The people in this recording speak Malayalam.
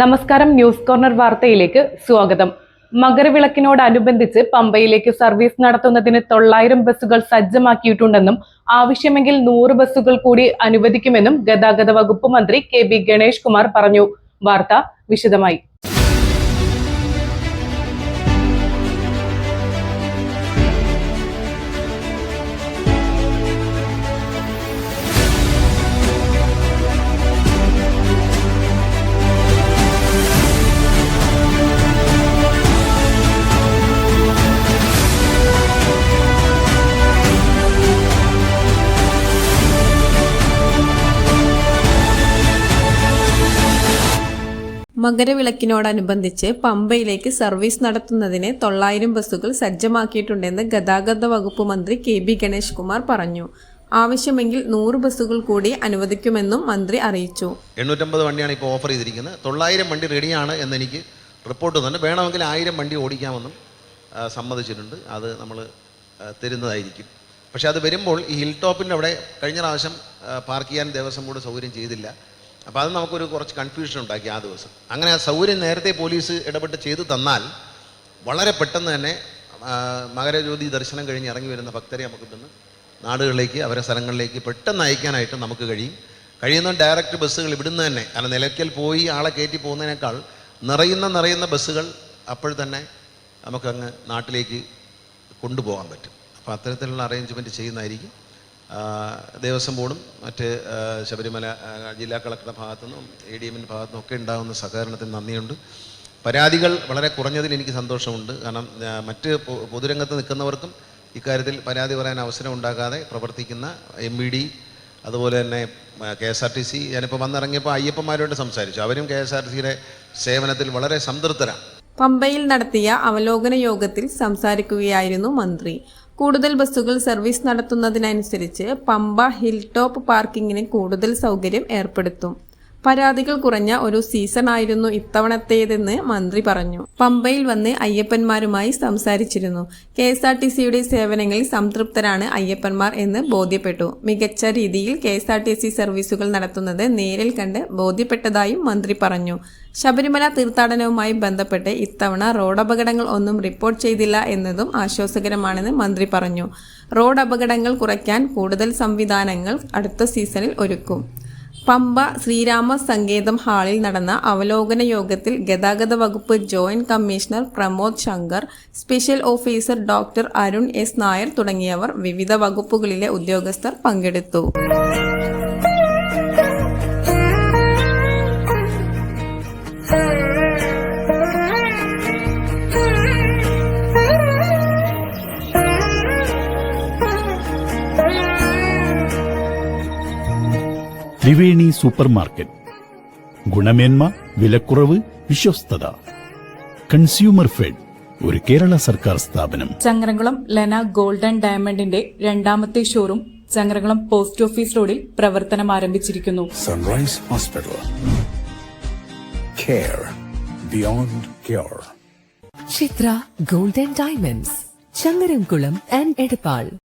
നമസ്കാരം ന്യൂസ് കോർണർ വാർത്തയിലേക്ക് സ്വാഗതം. മകരവിളക്കിനോടനുബന്ധിച്ച് പമ്പയിലേക്ക് സർവീസ് നടത്തുന്നതിന് തൊള്ളായിരം ബസ്സുകൾ സജ്ജമാക്കിയിട്ടുണ്ടെന്നും ആവശ്യമെങ്കിൽ നൂറ് ബസ്സുകൾ കൂടി അനുവദിക്കുമെന്നും ഗതാഗത വകുപ്പ് മന്ത്രി കെ ബി ഗണേഷ് കുമാർ പറഞ്ഞു. വാർത്ത വിശദമായി. മകരവിളക്കിനോടനുബന്ധിച്ച് പമ്പയിലേക്ക് സർവീസ് നടത്തുന്നതിന് തൊള്ളായിരം ബസ്സുകൾ സജ്ജമാക്കിയിട്ടുണ്ടെന്ന് ഗതാഗത വകുപ്പ് മന്ത്രി കെ ബി ഗണേഷ് കുമാർ പറഞ്ഞു. ആവശ്യമെങ്കിൽ നൂറ് ബസ്സുകൾ കൂടി അനുവദിക്കുമെന്നും മന്ത്രി അറിയിച്ചു. എണ്ണൂറ്റമ്പത് വണ്ടിയാണ് ഇപ്പോൾ ഓഫർ ചെയ്തിരിക്കുന്നത്. തൊള്ളായിരം വണ്ടി റെഡിയാണ് എന്നെനിക്ക് റിപ്പോർട്ട് തന്നെ വേണമെങ്കിൽ ആയിരം വണ്ടി ഓടിക്കാമെന്നും സമ്മതിച്ചിട്ടുണ്ട്. അത് നമ്മൾ തരുന്നതായിരിക്കും. പക്ഷേ അത് വരുമ്പോൾ ഈ ഹിൽ ടോപ്പിന്റെ അവിടെ കഴിഞ്ഞ പ്രാവശ്യം പാർക്ക് ചെയ്യാൻ ദേവസ്വം ബോർഡ് സൗകര്യം ചെയ്തില്ല. അപ്പോൾ അത് നമുക്കൊരു കുറച്ച് കൺഫ്യൂഷൻ ഉണ്ടാക്കി ആ ദിവസം. അങ്ങനെ ആ സൗകര്യം നേരത്തെ പോലീസ് ഇടപെട്ട് ചെയ്തു തന്നാൽ വളരെ പെട്ടെന്ന് തന്നെ മകരജ്യോതി ദർശനം കഴിഞ്ഞ് ഇറങ്ങി വരുന്ന ഭക്തരെ നമുക്ക് ഇന്ന് നാടുകളിലേക്ക് അവരെ സ്ഥലങ്ങളിലേക്ക് പെട്ടെന്ന് അയക്കാനായിട്ട് നമുക്ക് കഴിയും. കഴിയുന്ന ഡയറക്റ്റ് ബസ്സുകൾ ഇവിടുന്ന് തന്നെ അല്ല നിലയ്ക്കൽ പോയി ആളെ കയറ്റി പോകുന്നതിനേക്കാൾ നിറയുന്ന നിറയുന്ന ബസ്സുകൾ അപ്പോൾ തന്നെ നമുക്കങ്ങ് നാട്ടിലേക്ക് കൊണ്ടുപോകാൻ പറ്റും. അപ്പോൾ അത്തരത്തിലുള്ള അറേഞ്ച്മെന്റ് ചെയ്യുന്നതായിരിക്കും. ദേവസ്വം ബോർഡും മറ്റ് ശബരിമല ജില്ലാ കളക്ടറുടെ ഭാഗത്തു നിന്നും എ ഡി എമ്മിന്റെ ഭാഗത്തുനിന്നും ഒക്കെ ഉണ്ടാകുന്ന സഹകരണത്തിന് നന്ദിയുണ്ട്. പരാതികൾ വളരെ കുറഞ്ഞതിൽ എനിക്ക് സന്തോഷമുണ്ട്. കാരണം മറ്റ് പൊതുരംഗത്ത് നിൽക്കുന്നവർക്കും ഇക്കാര്യത്തിൽ പരാതി പറയാൻ അവസരം ഉണ്ടാകാതെ പ്രവർത്തിക്കുന്ന എം ഇ ഡി അതുപോലെ തന്നെ K S R T C. ഞാനിപ്പോൾ വന്നിറങ്ങിയപ്പോൾ അയ്യപ്പന്മാരോട് സംസാരിച്ചു. അവരും കെ എസ് ആർ ടി സിയുടെ സേവനത്തിൽ വളരെ സംതൃപ്തരാണ്. പമ്പയിൽ നടത്തിയ അവലോകന യോഗത്തിൽ സംസാരിക്കുകയായിരുന്നു മന്ത്രി. കൂടുതൽ ബസ്സുകൾ സർവീസ് നടത്തുന്നതിനനുസരിച്ച് പമ്പ ഹിൽ ടോപ്പ് പാർക്കിങ്ങിന് കൂടുതൽ സൗകര്യം ഏർപ്പെടുത്തും. പരാതികൾ കുറഞ്ഞ ഒരു സീസൺ ആയിരുന്നു ഇത്തവണത്തേതെന്ന് മന്ത്രി പറഞ്ഞു. പമ്പയിൽ വന്ന് അയ്യപ്പന്മാരുമായി സംസാരിച്ചിരുന്നു. കെ എസ് ആർ ടി സിയുടെ സേവനങ്ങളിൽ സംതൃപ്തരാണ് അയ്യപ്പന്മാർ എന്ന് ബോധ്യപ്പെട്ടു. മികച്ച രീതിയിൽ K S R T C സർവീസുകൾ നടത്തുന്നത് നേരിൽ കണ്ട് ബോധ്യപ്പെട്ടതായും മന്ത്രി പറഞ്ഞു. ശബരിമല തീർത്ഥാടനവുമായി ബന്ധപ്പെട്ട് ഇത്തവണ റോഡ് അപകടങ്ങൾ ഒന്നും റിപ്പോർട്ട് ചെയ്തില്ല എന്നതും ആശ്വാസകരമാണെന്ന് മന്ത്രി പറഞ്ഞു. റോഡ് അപകടങ്ങൾ കുറയ്ക്കാൻ കൂടുതൽ സംവിധാനങ്ങൾ അടുത്ത സീസണിൽ ഒരുക്കും. പമ്പ ശ്രീരാമ സങ്കേതം ഹാളിൽ നടന്ന അവലോകന യോഗത്തിൽ ഗതാഗത വകുപ്പ് joint commissioner Pramod Shankar special officer doctor Arun S Nair തുടങ്ങിയവർ വിവിധ വകുപ്പുകളിലെ ഉദ്യോഗസ്ഥർ പങ്കെടുത്തു. ത്രിവേണി സൂപ്പർ മാർക്കറ്റ് ഗുണമേന്മ വിലക്കുറവ് വിശ്വസ്തത. കൺസ്യൂമർ ഫെഡ് ഒരു കേരള സർക്കാർ സ്ഥാപനം. ചങ്ങരംകുളം ലെന ഗോൾഡൻ ഡയമണ്ടിന്റെ രണ്ടാമത്തെ ഷോറൂം ചങ്ങരംകുളം പോസ്റ്റ് ഓഫീസ് റോഡിൽ പ്രവർത്തനം ആരംഭിച്ചിരിക്കുന്നു. Sunrise hospital care beyond care Chitra golden diamonds Changaramkulam and Edappal